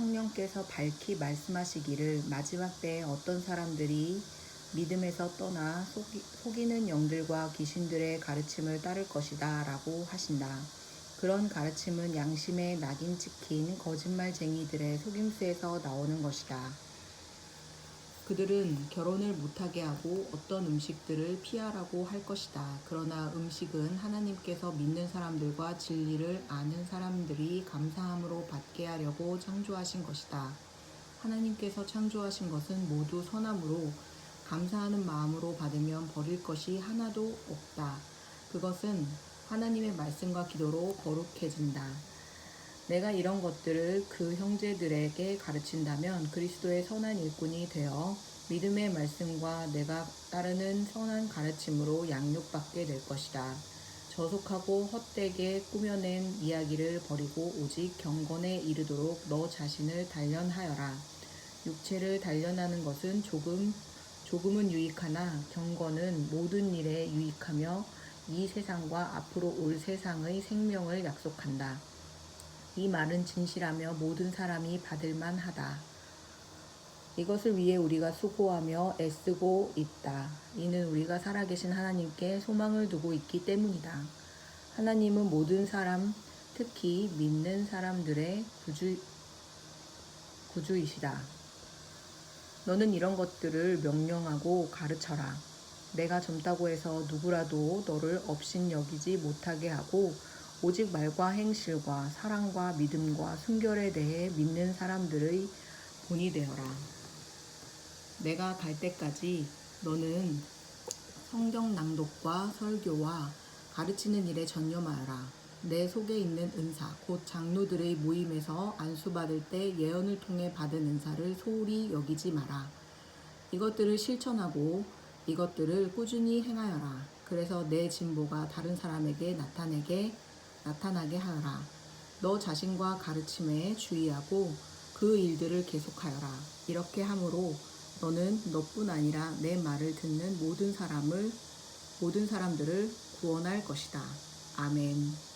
성령께서 밝히 말씀하시기를 마지막 때에 어떤 사람들이 믿음에서 떠나 속이, 속이는 영들과 귀신들의 가르침을 따를 것이다 라고 하신다. 그런 가르침은 양심에 낙인 찍힌 거짓말쟁이들의 속임수에서 나오는 것이다. 그들은 결혼을 못하게 하고 어떤 음식들을 피하라고 할 것이다. 그러나 음식은 하나님께서 믿는 사람들과 진리를 아는 사람들이 감사함으로 받게 하려고 창조하신 것이다. 하나님께서 창조하신 것은 모두 선함으로 감사하는 마음으로 받으면 버릴 것이 하나도 없다. 그것은 하나님의 말씀과 기도로 거룩해진다. 내가 이런 것들을 그 형제들에게 가르친다면 그리스도의 선한 일꾼이 되어 믿음의 말씀과 내가 따르는 선한 가르침으로 양육받게 될 것이다. 저속하고 헛되게 꾸며낸 이야기를 버리고 오직 경건에 이르도록 너 자신을 단련하여라. 육체를 단련하는 것은 조금 조금은 유익하나 경건은 모든 일에 유익하며 이 세상과 앞으로 올 세상의 생명을 약속한다. 이 말은 진실하며 모든 사람이 받을 만하다. 이것을 위해 우리가 수고하며 애쓰고 있다. 이는 우리가 살아계신 하나님께 소망을 두고 있기 때문이다. 하나님은 모든 사람, 특히 믿는 사람들의 구주, 구주이시다. 너는 이런 것들을 명령하고 가르쳐라. 내가 젊다고 해서 누구라도 너를 업신 여기지 못하게 하고 오직 말과 행실과 사랑과 믿음과 순결에 대해 믿는 사람들의 본이 되어라. 내가 갈 때까지 너는 성경 낭독과 설교와 가르치는 일에 전념하여라. 내 속에 있는 은사, 곧 장로들의 모임에서 안수받을 때 예언을 통해 받은 은사를 소홀히 여기지 마라. 이것들을 실천하고 이것들을 꾸준히 행하여라. 그래서 내 진보가 다른 사람에게 나타내게 나타나게 하여라. 너 자신과 가르침에 주의하고 그 일들을 계속하여라. 이렇게 함으로 너는 너뿐 아니라 내 말을 듣는 모든 사람을 모든 사람들을 구원할 것이다. 아멘.